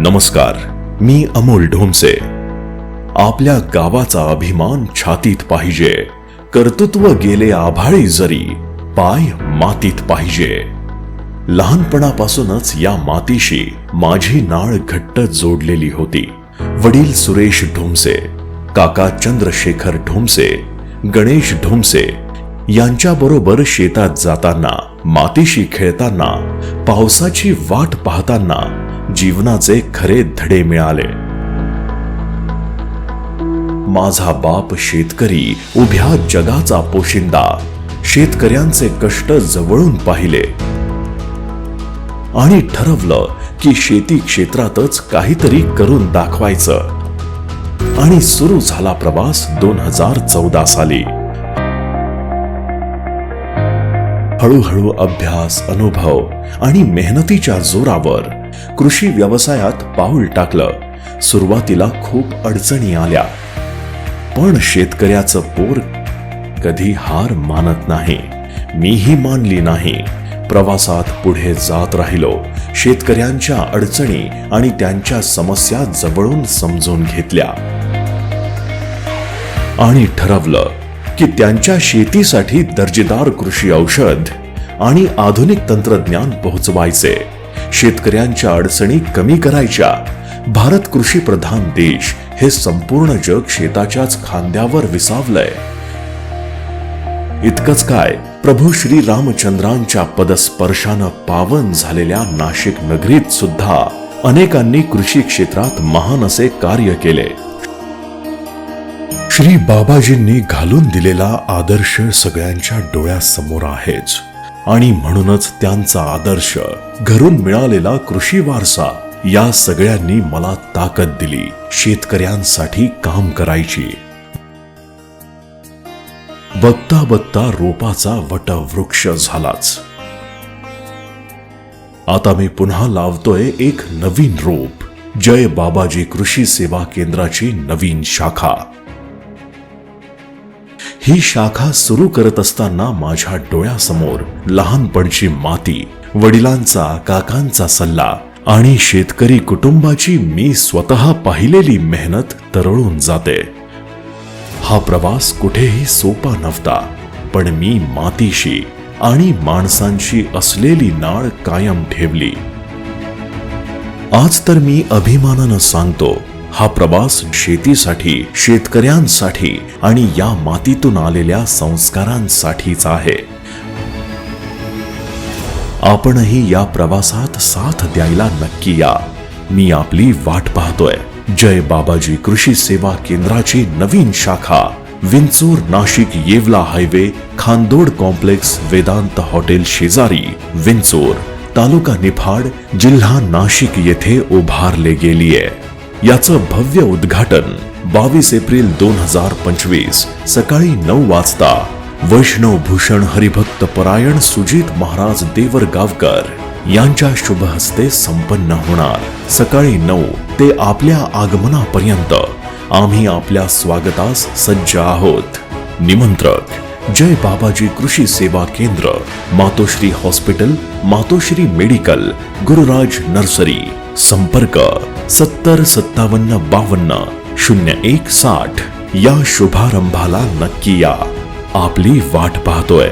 नमस्कार मी अमोल ढोमसे आपल्या गावाचा अभिमान छातीत पाहिजे कर्तृत्व गेले आभाळी जरी पाय मातीत पाहिजे. लहानपणापासूनच या मातीशी माझी नाळ घट्ट जोडलेली होती. वडील सुरेश ढोमसे काका चंद्रशेखर ढोमसे गणेश ढोमसे यांच्याबरोबर शेतात जाताना मातीशी खेळताना पावसाची वाट पाहताना जीवनाचे खरे धडे मिळाले. माझा बाप शेतकरी उभ्या जगाचा पोशिंदा. शेतकऱ्यांचे कष्ट जवळून पाहिले. आणि ठरवलं की शेती क्षेत्रातच काहीतरी करून दाखवायचं. आणि सुरू झाला प्रवास दोन हजार चौदा साली. हळूहळू अभ्यास अनुभव आणि मेहनतीच्या जोरावर कृषी व्यवसायात पाऊल टाकलं. सुरुवातीला खूप अडचणी आल्या. पण शेतकऱ्याचं पोर कधी हार मानत नाही. मीही मानली नाही. प्रवासात पुढे जात राहिलो. शेतकऱ्यांच्या अडचणी आणि त्यांच्या समस्या जवळून समजून घेतल्या. आणि ठरवलं की त्यांच्या शेतीसाठी दर्जेदार कृषी औषध आणि आधुनिक तंत्रज्ञान पोहोचवायचे. शेतकऱ्यांच्या अडचणी कमी करायच्या. भारत कृषी प्रधान देश हे संपूर्ण जग शेताच्याच खांद्यावर विसावलंय. इतकंच काय प्रभू श्री रामचंद्रांच्या पदस्पर्शानं पावन झालेल्या नाशिक नगरीत सुद्धा अनेकांनी कृषी क्षेत्रात महान असे कार्य केले. श्री बाबाजींनी घालून दिलेला आदर्श सगळ्यांच्या डोळ्यासमोर आहेच. आणि म्हणूनच त्यांचा आदर्श घरून मिळालेला कृषी वारसा या सगळ्यांनी मला ताकद दिली शेतकऱ्यांसाठी काम करायची. बघता बघता रोपाचा वटवृक्ष झालाच. आता मी पुन्हा लावतोय एक नवीन रोप जय बाबाजी कृषी सेवा केंद्राची नवीन शाखा. ही शाखा सुरू करत असताना माझ्या डोळ्यासमोर लहानपणची माती वडिलांचा काकांचा सल्ला आणि शेतकरी कुटुंबाची मी स्वतः पाहिलेली मेहनत तरळून जाते. हा प्रवास कुठेही सोपा नव्हता पण मी मातीशी आणि माणसांशी असलेली नाळ कायम ठेवली. आज तर मी अभिमानानं सांगतो हा प्रवास शेतीसाठी शेतकऱ्यांसाठी आणि या मातीतून आलेल्या संस्कारांसाठीचा आहे. आपणही या प्रवासात साथ द्यायला नक्की या. मी आपली वाट पाहतोय. जय बाबाजी कृषी सेवा केंद्राची नवीन शाखा Vinchur Nashik Yeola highway Khandod complex Vedant hotel शेजारी विंचूर तालुका निफाड जिल्हा नाशिक येथे उभारले गेलीये. याचं भव्य उद्घाटन बावीस एप्रिल दोन हजार पंचवीस सकाळी नऊ वाजता वैष्णव भूषण हरिभक्त परायण सुजित महाराज देवरगावकर यांच्या शुभ हस्ते संपन्न होणार. सकाळी नऊ ते आपल्या आगमनापर्यंत आम्ही आपल्या स्वागतास सज्ज आहोत. निमंत्रक जय बाबाजी कृषी सेवा केंद्र Matoshri hospital Matoshri medical Gururaj nursery. संपर्क सत्तर सत्तावन्न बावन्न शून्य एक साठ या शुभारंभाला नक्की या. आपली वाट पाहतोय.